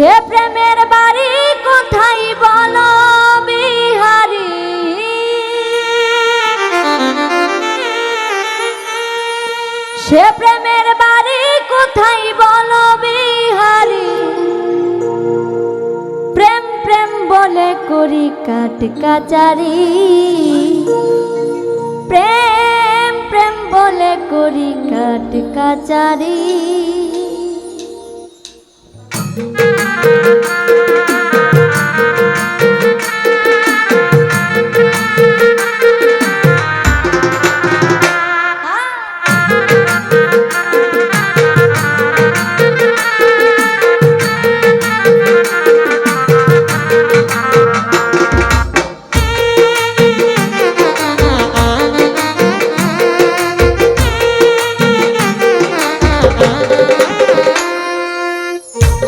সে প্রেমের বাড়ি কোথায় বলো বিহারি? সে প্রেমের বাড়ি কোথায় বলো বিহারি? প্রেম প্রেম বলে করি কাট কাচারি। প্রেম প্রেম বলে করি কাট কাচারি।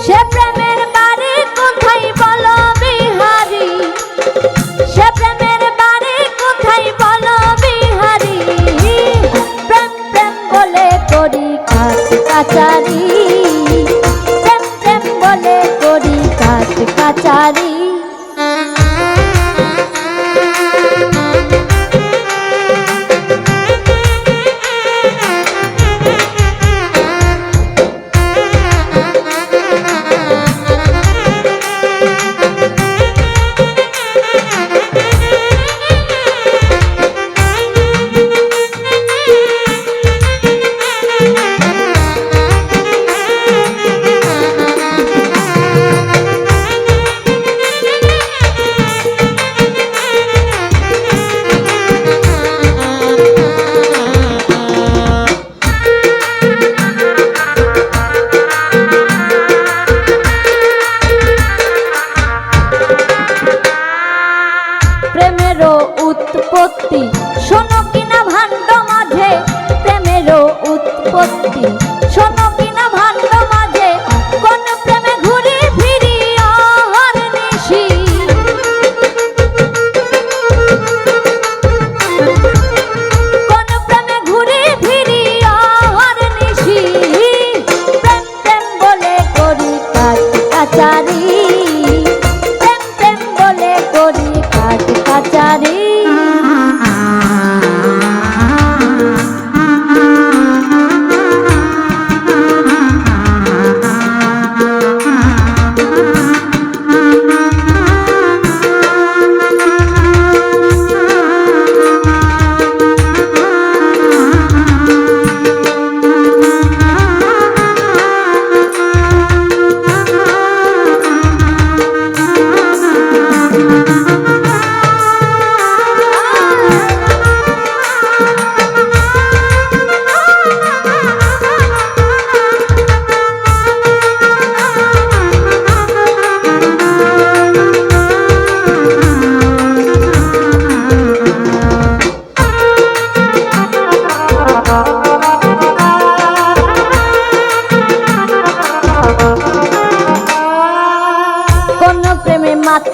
সে প্রেমের বাড়ি কোথায় বলো বিহারি? সে প্রেমের বাড়ি কোথায় বলো বিহারি? প্রেম প্রেম বলে করি কাজ কাচারি। উৎপত্তি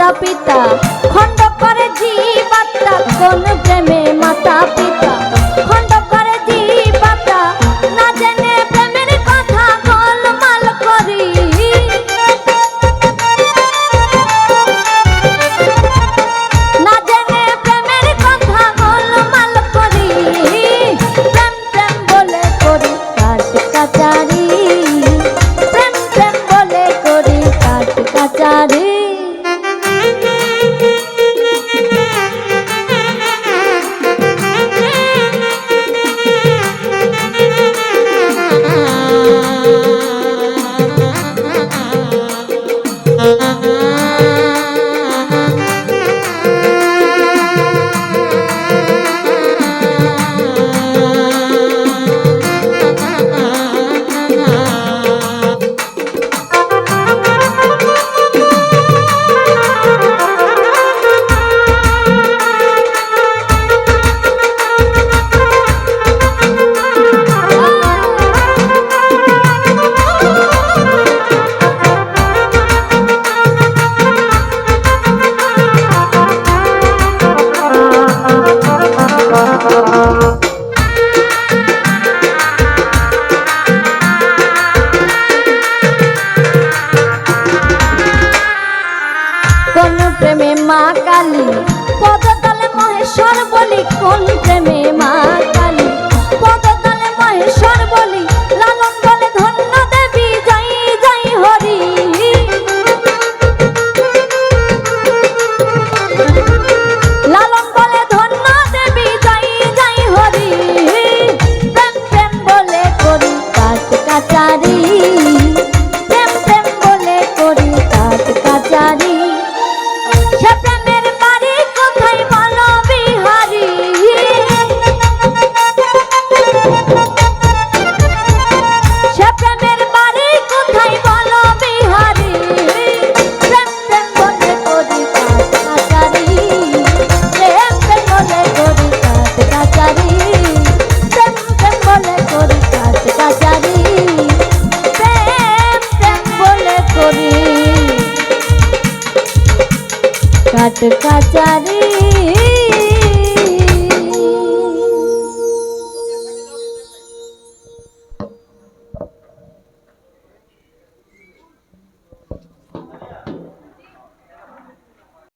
মাতা পিতা খণ্ড করে জীবাত্মা, কোন প্রেমে মাতা পিতা খণ্ড করে জীবাত্মা, না জেনে প্রেমের কথা গোলমাল করি। না জেনে প্রেমের কথা গোলমাল করি। প্রেম প্রেম বলে করি কাট কাচারি। কাচারি